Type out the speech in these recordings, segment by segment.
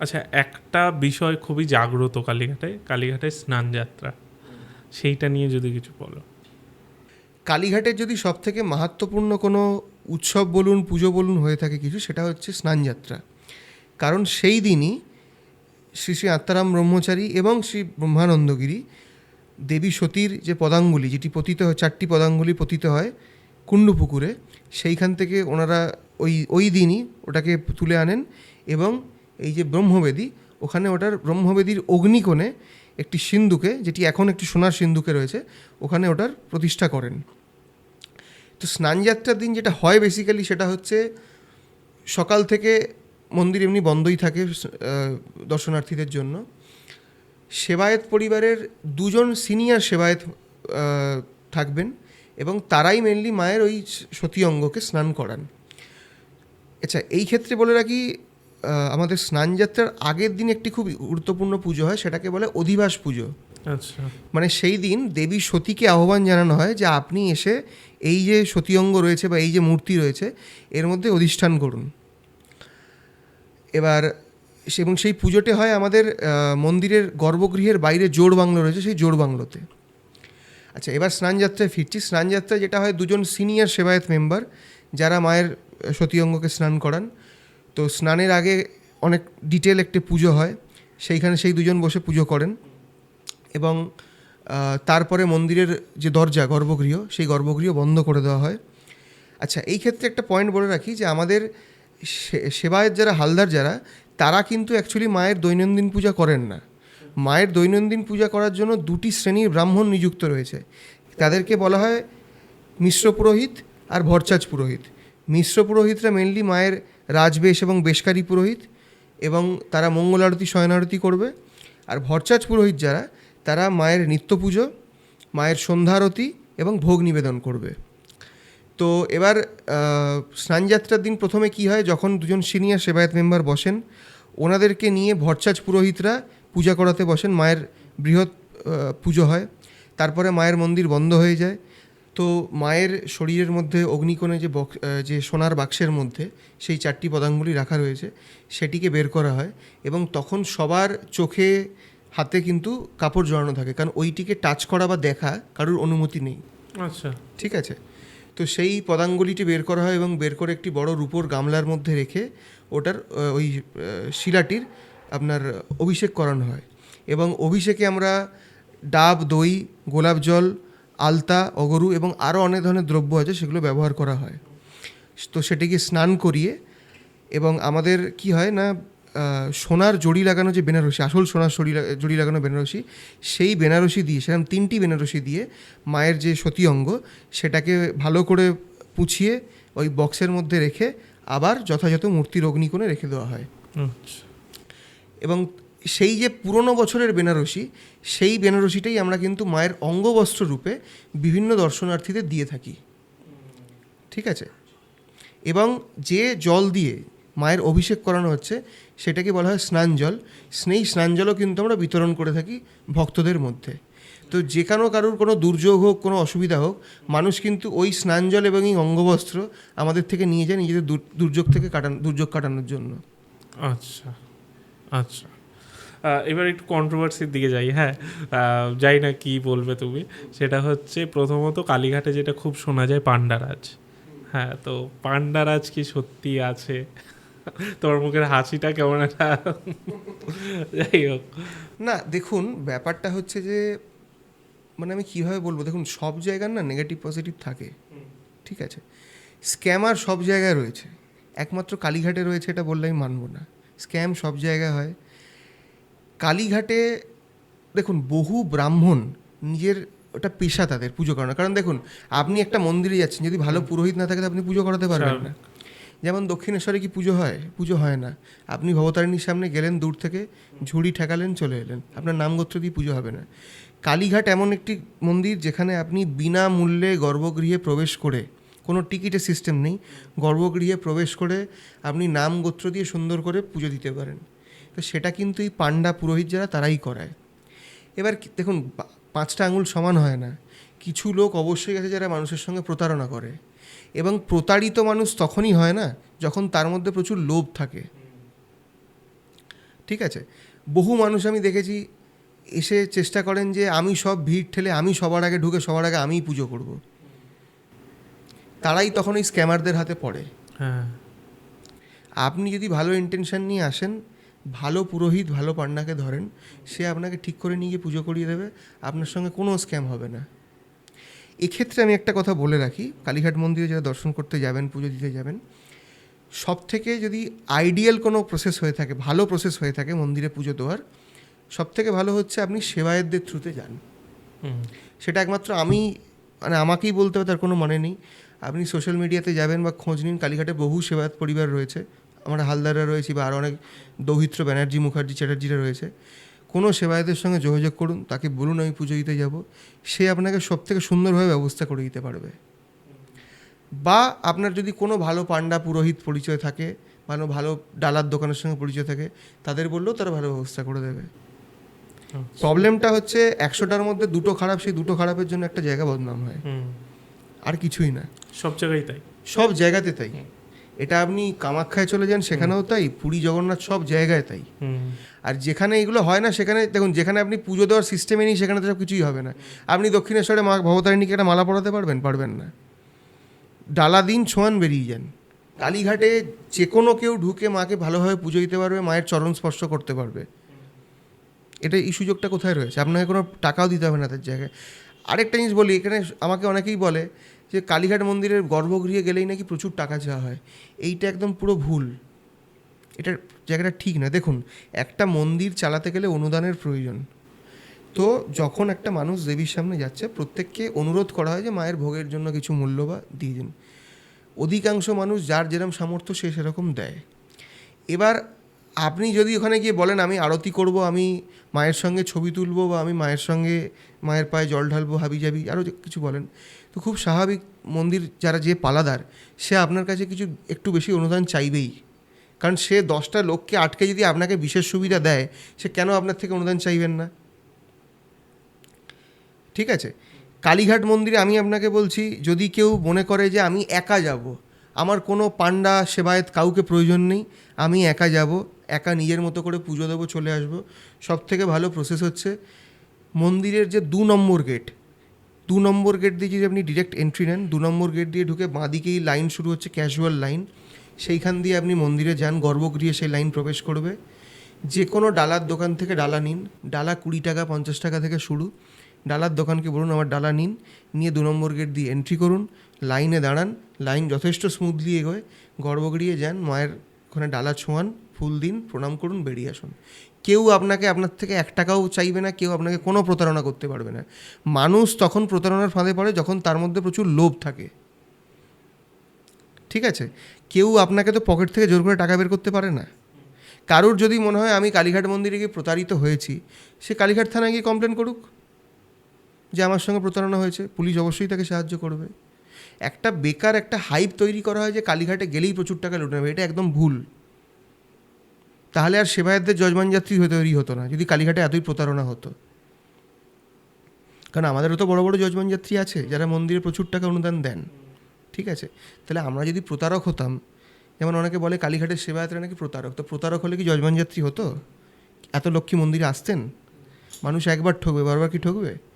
আচ্ছা একটা বিষয় খুবই জাগ্রত কালীঘাটে, কালীঘাটের স্নানযাত্রা। সেইটা নিয়ে যদি কিছু বলো। কালীঘাটের যদি সব থেকে মাহাত্মপূর্ণ কোনো উৎসব বলুন, পুজো বলুন হয়ে থাকে কিছু, সেটা হচ্ছে স্নানযাত্রা। কারণ সেই দিনই শ্রী শ্রী আত্মারাম ব্রহ্মচারী এবং শ্রী ব্রহ্মানন্দগিরি দেবী সতীর যে পদাঙ্গুলি, যেটি পতিত হয়, চারটি পদাঙ্গুলি পতিত হয় কুণ্ডু পুকুরে সেইখান থেকে ওনারা ওই ওই দিনই ওটাকে তুলে আনেন এবং এই যে ব্রহ্মবেদী, ওখানে ওটার ব্রহ্মবেদীর অগ্নিকোণে একটি সিন্ধুকে, যেটি এখন একটি সোনার সিন্ধুকে রয়েছে, ওখানে ওটার প্রতিষ্ঠা করেন। তো স্নানযাত্রার দিন যেটা হয় বেসিক্যালি সেটা হচ্ছে সকাল থেকে মন্দির এমনি বন্ধই থাকে দর্শনার্থীদের জন্য। সেবায়েত পরিবারের দুজন সিনিয়র সেবায়েত থাকবেন এবং তারাই মেনলি মায়ের ওই সতী অঙ্গকে স্নান করান। আচ্ছা এই ক্ষেত্রে বলে রাখি আমাদের স্নানযাত্রার আগের দিন একটি খুব গুরুত্বপূর্ণ পুজো হয় সেটাকে বলে অধিবাস পুজো। আচ্ছা। মানে সেই দিন দেবী সতীকে আহ্বান জানানো হয় যে আপনি এসে এই যে সতী অঙ্গ রয়েছে বা এই যে মূর্তি রয়েছে এর মধ্যে অধিষ্ঠান করুন। এবার এবং সেই পুজোটি হয় আমাদের মন্দিরের গর্ভগৃহের বাইরে জোড় বাংলো রয়েছে সেই জোড় বাংলোতে। আচ্ছা এবার স্নানযাত্রায় ফিরছি। স্নানযাত্রায় যেটা হয় দুজন সিনিয়র সেবায়েত মেম্বার যারা মায়ের সতী অঙ্গকে স্নান করান। তো স্নানের আগে অনেক ডিটেল একটি পুজো হয়, সেইখানে সেই দুজন বসে পুজো করেন এবং তারপরে মন্দিরের যে দরজা, গর্ভগৃহ, সেই গর্ভগৃহ বন্ধ করে দেওয়া হয়। আচ্ছা এই ক্ষেত্রে একটা পয়েন্ট বলে রাখি যে আমাদের সে- সেবায়েত যারা, হালদার যারা, তারা কিন্তু অ্যাকচুয়ালি মায়ের দৈনন্দিন পূজা করেন না। মায়ের দৈনন্দিন পূজা করার জন্য দুটি শ্রেণির ব্রাহ্মণ নিযুক্ত রয়েছে। তাদেরকে বলা হয় মিশ্র পুরোহিত আর ভরচাজ পুরোহিত। মিশ্র পুরোহিতরা মেনলি মায়ের রাজবেশ এবং বেশকারী পুরোহিত এবং তারা মঙ্গল আরতি শয়নারতি করবে। আর ভরচাজ পুরোহিত যারা, তারা মায়ের নিত্য পুজো, মায়ের সন্ধ্যারতি এবং ভোগ নিবেদন করবে। তো এবার স্নানযাত্রার দিন প্রথমে কি হয়? যখন দুজন সিনিয়র সেবায়ত মেম্বার বসেন, ওনাদেরকে নিয়ে ভরচাজ পুরোহিতরা পূজা করাতে বসেন। মায়ের বৃহৎ পুজো হয়। তারপরে মায়ের মন্দির বন্ধ হয়ে যায়। তো মায়ের শরীরের মধ্যে অগ্নিকোণে যে বক্স যে সোনার বাক্সের মধ্যে সেই চারটি পদাঙ্গুলি রাখা রয়েছে সেটিকে বের করা হয় এবং তখন সবার চোখে হাতে কিন্তু কাপড় জড়ানো থাকে। কারণ ওইটিকে টাচ করা বা দেখা কারোর অনুমতি নেই। আচ্ছা। ঠিক আছে? তো সেই পদাঙ্গুলিটি বের করা হয় এবং বের করে একটি বড় রূপোর গামলার মধ্যে রেখে ওটার ওই শিলাটির আপনার অভিষেক করানো হয়। এবং অভিষেকে আমরা ডাব দই গোলাপ জল আলতা অগরু এবং আরও অনেক ধরনের দ্রব্য আছে সেগুলো ব্যবহার করা হয়। তো সেটিকে স্নান করিয়ে এবং আমাদের কি হয় না সোনার জড়ি লাগানো যে বেনারসি আসল সোনার জড়ি জড়ি লাগানো বেনারসি সেই বেনারসি দিয়ে সেরকম তিনটি বেনারসি দিয়ে মায়ের যে সতী অঙ্গ সেটাকে ভালো করে পুছিয়ে ওই বক্সের মধ্যে রেখে আবার যথাযথ মূর্তির অগ্নিকোণে রেখে দেওয়া হয়। আচ্ছা। এবং সেই যে পুরনো বছরের বেনারসি, সেই বেনারসিটাই আমরা কিন্তু মায়ের অঙ্গবস্ত্র রূপে বিভিন্ন দর্শনার্থীদের দিয়ে থাকি। ঠিক আছে? এবং যে জল দিয়ে মায়ের অভিষেক করানো হচ্ছে, সেটাকে বলা হয় স্নান জল স্নেই স্নান জলও কিন্তু আমরা বিতরণ করে থাকি ভক্তদের মধ্যে। তো যে কোনো কারোর কোনো দুর্যোগ হোক, কোনো অসুবিধা হোক, মানুষ কিন্তু ওই স্নান জল এবং এই অঙ্গবস্ত্র আমাদের থেকে নিয়ে যায় নিজেদের দুর্যোগ থেকে কাটান, দুর্যোগ কাটানোর জন্য। আচ্ছা আচ্ছা। এবার একটু কন্ট্রোভার্সির দিকে যাই হ্যাঁ? যাই না কি বলবে তুমি। সেটা হচ্ছে প্রথমত কালীঘাটে যেটা খুব শোনা যায় পান্ডারাজ হ্যাঁ তো পান্ডারাজ কি সত্যি আছে? তোমার মুখের হাসিটা কেমন একটা? যাই হোক। না, দেখুন, ব্যাপারটা হচ্ছে যে মানে আমি কীভাবে বলব? দেখুন, সব জায়গার না নেগেটিভ পজিটিভ থাকে। ঠিক আছে? স্ক্যামার সব জায়গায় রয়েছে। একমাত্র কালীঘাটে রয়েছে এটা বললে আমি মানবো না। স্ক্যাম সব জায়গায় হয়। কালীঘাটে দেখুন বহু ব্রাহ্মণ নিজের ওটা পেশা তাদের পুজো করানো কারণ দেখুন আপনি একটা মন্দিরে যাচ্ছেন যদি ভালো পুরোহিত না থাকে তো আপনি পুজো করাতে পারবেন না। যেমন দক্ষিণেশ্বরে কি পুজো হয়? পুজো হয় না। আপনি ভবতারিণীর সামনে গেলেন দূর থেকে ঝুড়ি ঠেকালেন চলে এলেন। আপনার নাম গোত্র দিয়ে পুজো হবে না। কালীঘাট এমন একটি মন্দির যেখানে আপনি বিনামূল্যে গর্ভগৃহে প্রবেশ করে কোনো টিকিটের সিস্টেম নেই গর্ভগৃহে প্রবেশ করে আপনি নাম গোত্র দিয়ে সুন্দর করে পুজো দিতে পারেন। তো সেটা কিন্তু এই পাণ্ডা পুরোহিত যারা তারাই করায়। এবার দেখুন পাঁচটা আঙুল সমান হয় না। কিছু লোক অবশ্যই আছে যারা মানুষের সঙ্গে প্রতারণা করে। এবং প্রতারিত মানুষ তখনই হয় না যখন তার মধ্যে প্রচুর লোভ থাকে। ঠিক আছে? বহু মানুষ আমি দেখেছি এসে চেষ্টা করেন যে আমি সব ভিড় ঠেলে আমি সবার আগে ঢুকে সবার আগে আমিই পুজো করব। তারাই তখন এই স্ক্যামারদের হাতে পড়ে। হ্যাঁ। আপনি যদি ভালো ইন্টেনশন নিয়ে আসেন ভালো পুরোহিত ভালো পান্ডাকে ধরেন সে আপনাকে ঠিক করে নিয়ে গিয়ে পুজো করিয়ে দেবে আপনার সঙ্গে কোনো স্ক্যাম হবে না। এক্ষেত্রে আমি একটা কথা বলে রাখি কালীঘাট মন্দিরে যারা দর্শন করতে যাবেন পুজো দিতে যাবেন সব থেকে যদি আইডিয়াল কোনো প্রসেস হয়ে থাকে ভালো প্রসেস হয়ে থাকে মন্দিরে পুজো দেওয়ার সব থেকে ভালো হচ্ছে আপনি সেবায়েতদের থ্রুতে যান। সেটা একমাত্র আমি মানে আমাকেই বলতে হবে তার কোনো মানে নেই। আপনি সোশ্যাল মিডিয়াতে যাবেন বা খোঁজ নিন কালীঘাটে বহু সেবায়ত পরিবার রয়েছে। আমার হালদাররা রয়েছি বা আরও অনেক দৌহিত্র ব্যানার্জি মুখার্জি চ্যাটার্জিরা রয়েছে কোনো সেবায়তের সঙ্গে যোগাযোগ করুন তাকে বলুন আমি পুজো দিতে যাব সে আপনাকে সব থেকে সুন্দরভাবে ব্যবস্থা করে দিতে পারবে। বা আপনার যদি কোনো ভালো পান্ডা পুরোহিত পরিচয় থাকে ভালো ভালো ডালার দোকানের সঙ্গে পরিচয় থাকে তাদের বললেও তারা ভালো ব্যবস্থা করে দেবে। প্রবলেমটা হচ্ছে একশোটার মধ্যে দুটো খারাপ সেই দুটো খারাপের জন্য একটা জায়গা বদনাম হয়। আর কিছুই না। সব জায়গায় তাই। সব জায়গাতে তাই। এটা আপনি কামাখ্যায় চলে যান সেখানেও তাই পুরী জগন্নাথ সব জায়গায় তাই। আর যেখানে এগুলো হয় না সেখানে দেখুন যেখানে আপনি পুজো দেওয়ার সিস্টেমে নেই সেখানে তো সব কিছুই হবে না। আপনি দক্ষিণেশ্বরে মা ভবতারিণীকে একটা মালা পরাতে পারবেন? পারবেন না। ডালা দিন ছোঁয়ান বেরিয়ে যান। কালীঘাটে যে কোনো কেউ ঢুকে মাকে ভালোভাবে পুজো দিতে পারবে মায়ের চরণ স্পর্শ করতে পারবে। এটা এই সুযোগটা কোথায় রয়েছে? আপনাকে কোনো টাকাও দিতে হবে না তার জায়গায়। আরেকটা জিনিস বলি এখানে আমাকে অনেকেই বলে যে কালীঘাট মন্দিরের গর্ভগৃহে গেলেই নাকি প্রচুর টাকা চাওয়া হয়। এইটা একদম পুরো ভুল। এটা জায়গাটা ঠিক না। দেখুন, একটা মন্দির চালাতে গেলে অনুদানের প্রয়োজন। তো যখন একটা মানুষ দেবীর সামনে যাচ্ছে, প্রত্যেককে অনুরোধ করা হয় যে মায়ের ভোগের জন্য কিছু মূল্য বা দিয়ে দিন। অধিকাংশ মানুষ যার যেরকম সামর্থ্য সে সেরকম দেয়। এবার আপনি যদি ওখানে গিয়ে বলেন, আমি আরতি করব, আমি মায়ের সঙ্গে ছবি তুলবো বা আমি মায়ের সঙ্গে মায়ের পায়ে জল ঢালবো হাবি জাবি আরও কিছু বলেন, তো খুব স্বাভাবিক মন্দির যারা যে পালাদার, সে আপনার কাছে কিছু একটু বেশি অনুদান চাইবেই। কারণ সে দশটা লোককে আটকে যদি আপনাকে বিশেষ সুবিধা দেয়, সে কেন আপনার থেকে অনুদান চাইবেন না? ঠিক আছে? কালীঘাট মন্দিরে আমি আপনাকে বলছি, যদি কেউ মনে করে যে আমি একা যাব আমার কোনো পান্ডা সেবায়েত কাউকে প্রয়োজন নেই। আমি একা যাব, একা নিজের মতো করে পুজো দেবো, চলে আসব। সব থেকে ভালো প্রসেস হচ্ছে মন্দিরের যে দু নম্বর গেট দু নম্বর গেট দিয়ে যদি আপনি ডিরেক্ট এন্ট্রি নেন, দু নম্বর গেট দিয়ে ঢুকে বাঁদিকেই লাইন শুরু হচ্ছে ক্যাজুয়াল লাইন সেইখান দিয়ে আপনি মন্দিরে যান, গর্ভগৃহে সেই লাইন প্রবেশ করবে। যে কোনো ডালার দোকান থেকে ডালা নিন। ডালা কুড়ি টাকা, পঞ্চাশ টাকা থেকে শুরু। ডালার দোকানকে বলুন, আমার ডালা নিন, নিয়ে দু নম্বর গেট দিয়ে এন্ট্রি করুন লাইনে দাঁড়ান লাইন যথেষ্ট স্মুথলি এগোয় গর্ভগৃহে যান, মায়ের ওখানে ডালা ছোঁয়ান, ফুল দিন, প্রণাম করুন, বেরিয়ে আসুন। কেউ আপনাকে, আপনার থেকে এক টাকাও চাইবে না, কেউ আপনাকে কোনো প্রতারণা করতে পারবে না। মানুষ তখন প্রতারণার ফাঁদে পড়ে, যখন তার মধ্যে প্রচুর লোভ থাকে। ঠিক আছে? কেউ আপনাকে তো পকেট থেকে জোর করে টাকা বের করতে পারে না। কারোর যদি মনে হয়, আমি কালীঘাট মন্দিরে গিয়ে প্রতারিত হয়েছি, সে কালীঘাট থানায় গিয়ে কমপ্লেন করুক। যে আমার সঙ্গে প্রতারণা হয়েছে, পুলিশ অবশ্যই তাকে সাহায্য করবে। একটা বেকার, একটা হাইপ তৈরি করা হয় যে কালীঘাটে গেলেই প্রচুর টাকা লুটে নেবে, এটা একদম ভুল। তাহলে আর সেবায়তদের যজমান যাত্রী তৈরি হতো না, যদি কালীঘাটে এতই প্রতারণা হতো। কারণ আমাদেরও তো বড় বড় যজমান যাত্রী আছে, যারা মন্দিরে প্রচুর টাকা অনুদান দেন। ঠিক আছে? তাহলে আমরা যদি প্রতারক হতাম, যেমন অনেকে বলে কালীঘাটের সেবায়তরা নাকি প্রতারক, তো প্রতারক হলে কি যজমান যাত্রী হতো? এত লক্ষ্মী মন্দিরে আসতেন? মানুষ একবার ঠকবে, বারবার কি ঠকবে?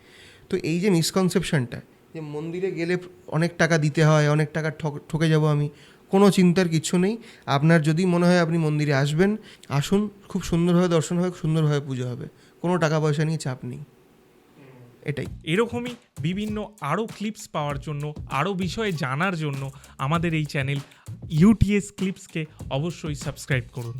তো এই যে মিসকনসেপশনটা যে মন্দিরে গেলে অনেক টাকা দিতে হয়, অনেক টাকা ঠক যাব আমি, কোনো চিন্তার কিছু নেই। আপনার যদি মনে হয় আপনি মন্দিরে আসবেন, আসুন, খুব সুন্দরভাবে দর্শন হবে, সুন্দরভাবে পুজো হবে। কোনো টাকা পয়সা নিয়ে চাপ নেই। এটাই। এরকমই বিভিন্ন আরও ক্লিপস পাওয়ার জন্য আরও বিষয়ে জানার জন্য আমাদের এই চ্যানেল ইউটিএস ক্লিপসকে অবশ্যই সাবস্ক্রাইব করুন।